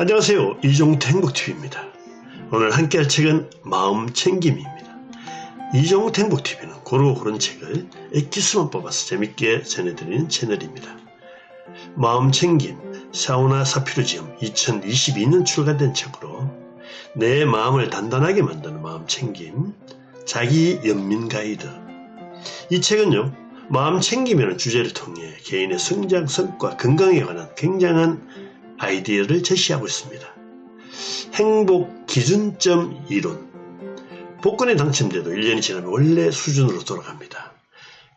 안녕하세요. 이종태 행복TV입니다. 오늘 함께 할 책은 마음 챙김입니다. 이종태 행복TV는 고르고 고른 책을 엑기스만 뽑아서 재밌게 전해드리는 채널입니다. 마음 챙김 사우나 사피르지엄 2022년 출간된 책으로 내 마음을 단단하게 만드는 마음 챙김 자기 연민 가이드 이 책은요 마음 챙김이라는 주제를 통해 개인의 성장 성과 건강에 관한 굉장한 아이디어를 제시하고 있습니다. 행복 기준점 이론 복권에 당첨돼도 1년이 지나면 원래 수준으로 돌아갑니다.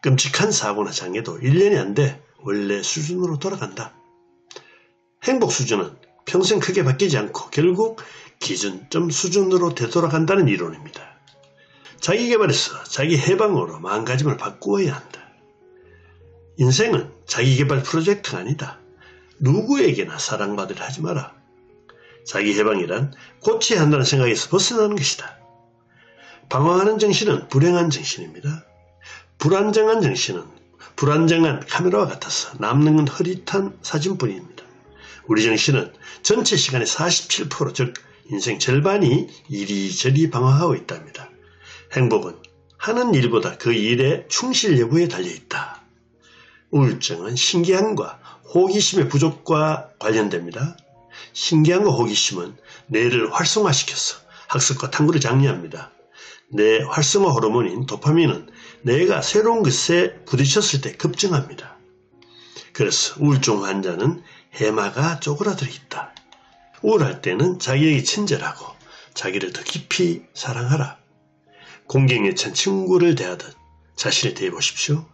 끔찍한 사고나 장애도 1년이 안 돼 원래 수준으로 돌아간다. 행복 수준은 평생 크게 바뀌지 않고 결국 기준점 수준으로 되돌아간다는 이론입니다. 자기 개발에서 자기 해방으로 마음가짐을 바꾸어야 한다. 인생은 자기 개발 프로젝트가 아니다. 누구에게나 사랑받으려 하지 마라. 자기 해방이란 고쳐야 한다는 생각에서 벗어나는 것이다. 방황하는 정신은 불행한 정신입니다. 불안정한 정신은 불안정한 카메라와 같아서 남는 건 흐릿한 사진뿐입니다. 우리 정신은 전체 시간의 47%, 즉 인생 절반이 이리저리 방황하고 있답니다. 행복은 하는 일보다 그 일의 충실 여부에 달려있다. 우울증은 신기함과 호기심의 부족과 관련됩니다. 신기함과 호기심은 뇌를 활성화시켜서 학습과 탐구를 장려합니다. 뇌 활성화 호르몬인 도파민은 뇌가 새로운 것에 부딪혔을 때 급증합니다. 그래서 우울증 환자는 해마가 쪼그라들어 있다. 우울할 때는 자기에게 친절하고 자기를 더 깊이 사랑하라. 공경에 찬 친구를 대하듯 자신을 대해보십시오.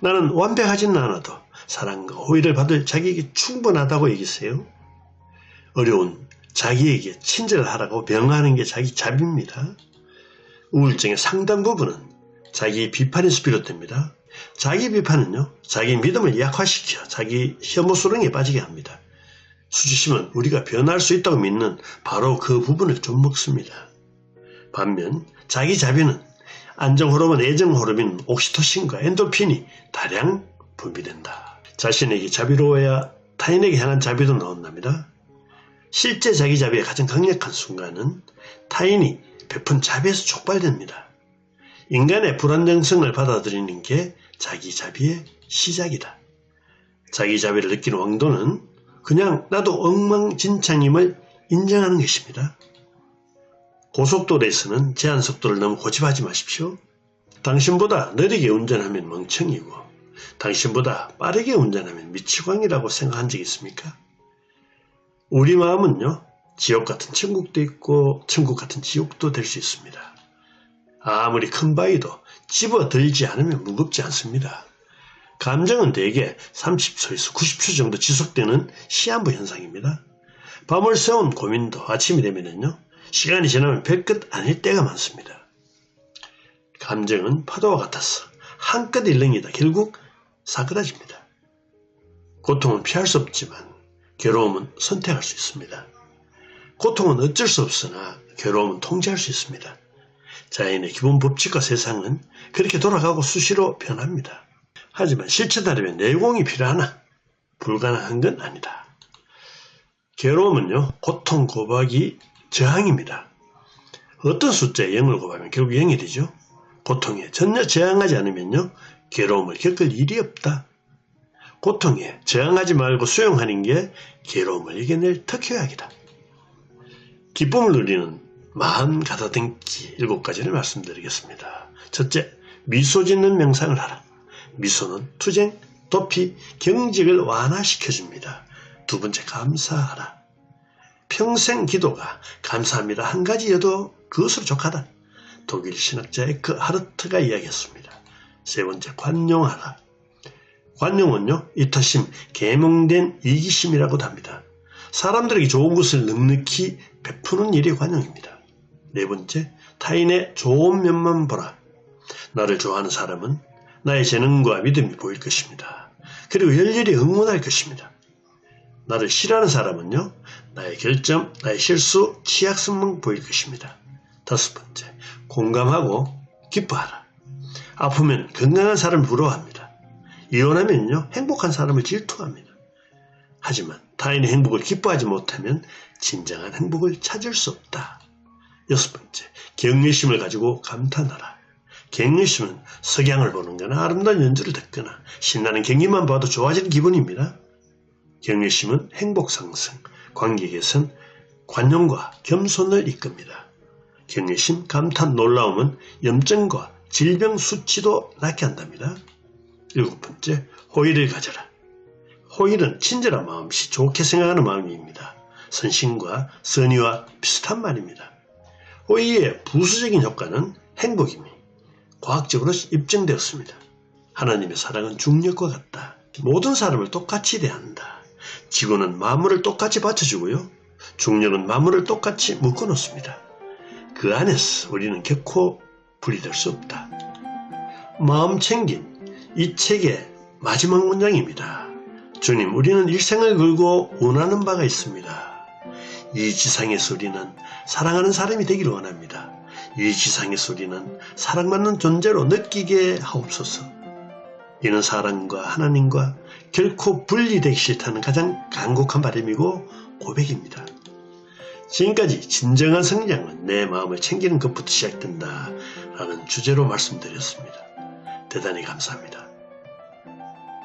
나는 완벽하지는 않아도 사랑과 호의를 받을 자기에게 충분하다고 얘기세요. 어려운 자기에게 친절하라고 명하는 게 자기 자비입니다. 우울증의 상당 부분은 자기 비판에서 비롯됩니다. 자기 비판은요, 자기 믿음을 약화시켜 자기 혐오스러움에 빠지게 합니다. 수치심은 우리가 변할 수 있다고 믿는 바로 그 부분을 좀 먹습니다. 반면 자기 자비는 안정 호르몬, 애정 호르몬, 옥시토신과 엔도핀이 다량 분비된다. 자신에게 자비로워야 타인에게 향한 자비도 나온답니다. 실제 자기 자비의 가장 강력한 순간은 타인이 베푼 자비에서 촉발됩니다. 인간의 불안정성을 받아들이는 게 자기 자비의 시작이다. 자기 자비를 느끼는 왕도는 그냥 나도 엉망진창임을 인정하는 것입니다. 고속도로에서는 제한 속도를 너무 고집하지 마십시오. 당신보다 느리게 운전하면 멍청이고 당신보다 빠르게 운전하면 미치광이라고 생각한 적 있습니까? 우리 마음은요, 지옥 같은 천국도 있고 천국 같은 지옥도 될 수 있습니다. 아무리 큰 바위도 집어들지 않으면 무겁지 않습니다. 감정은 대개 30초에서 90초 정도 지속되는 시한부 현상입니다. 밤을 새운 고민도 아침이 되면은요, 시간이 지나면 별끝 아닐 때가 많습니다. 감정은 파도와 같아서 한껏 일렁이다 결국 사그라집니다. 고통은 피할 수 없지만 괴로움은 선택할 수 있습니다. 고통은 어쩔 수 없으나 괴로움은 통제할 수 있습니다. 자연의 기본 법칙과 세상은 그렇게 돌아가고 수시로 변합니다. 하지만 실천하려면 내공이 필요하나 불가능한 건 아니다. 괴로움은요, 고통 고박이 저항입니다. 어떤 숫자에 0을 곱하면 결국 0이 되죠. 고통에 전혀 저항하지 않으면요, 괴로움을 겪을 일이 없다. 고통에 저항하지 말고 수용하는 게 괴로움을 이겨낼 특효약이다. 기쁨을 누리는 마음 가다듬기 일곱 가지를 말씀드리겠습니다. 첫째, 미소 짓는 명상을 하라. 미소는 투쟁, 도피, 경직을 완화시켜줍니다. 두 번째, 감사하라. 평생 기도가 감사합니다 한 가지여도 그것으로 족하다. 독일 신학자 에크 하르트가 이야기했습니다. 세 번째, 관용하라. 관용은요, 이타심, 계몽된 이기심이라고도 합니다. 사람들에게 좋은 것을 넉넉히 베푸는 일이 관용입니다. 네 번째, 타인의 좋은 면만 보라. 나를 좋아하는 사람은 나의 재능과 믿음이 보일 것입니다. 그리고 열렬히 응원할 것입니다. 나를 싫어하는 사람은요, 나의 결점, 나의 실수, 취약성만 보일 것입니다. 다섯 번째, 공감하고 기뻐하라. 아프면 건강한 사람을 부러워합니다. 이혼하면요, 행복한 사람을 질투합니다. 하지만 타인의 행복을 기뻐하지 못하면 진정한 행복을 찾을 수 없다. 여섯 번째, 경외심을 가지고 감탄하라. 경외심은 석양을 보는 거나 아름다운 연주를 듣거나 신나는 경기만 봐도 좋아지는 기분입니다. 경외심은 행복 상승, 관계 개선, 관용과 겸손을 이끕니다. 경외심, 감탄, 놀라움은 염증과 질병 수치도 낫게 한답니다. 일곱 번째, 호의를 가져라. 호의는 친절한 마음씨, 좋게 생각하는 마음입니다. 선심과 선의와 비슷한 말입니다. 호의의 부수적인 효과는 행복이니 과학적으로 입증되었습니다. 하나님의 사랑은 중력과 같다. 모든 사람을 똑같이 대한다. 지구는 만물을 똑같이 받쳐주고요. 중력은 만물을 똑같이 묶어놓습니다. 그 안에서 우리는 결코 분리될 수 없다. 마음 챙긴 이 책의 마지막 문장입니다. 주님, 우리는 일생을 걸고 원하는 바가 있습니다. 이 지상에서 우리는 사랑하는 사람이 되기를 원합니다. 이 지상에서 우리는 사랑받는 존재로 느끼게 하옵소서. 이는 사랑과 하나님과 결코 분리되기 싫다는 가장 간곡한 바람이고 고백입니다. 지금까지 진정한 성장은 내 마음을 챙기는 것부터 시작된다 라는 주제로 말씀드렸습니다. 대단히 감사합니다.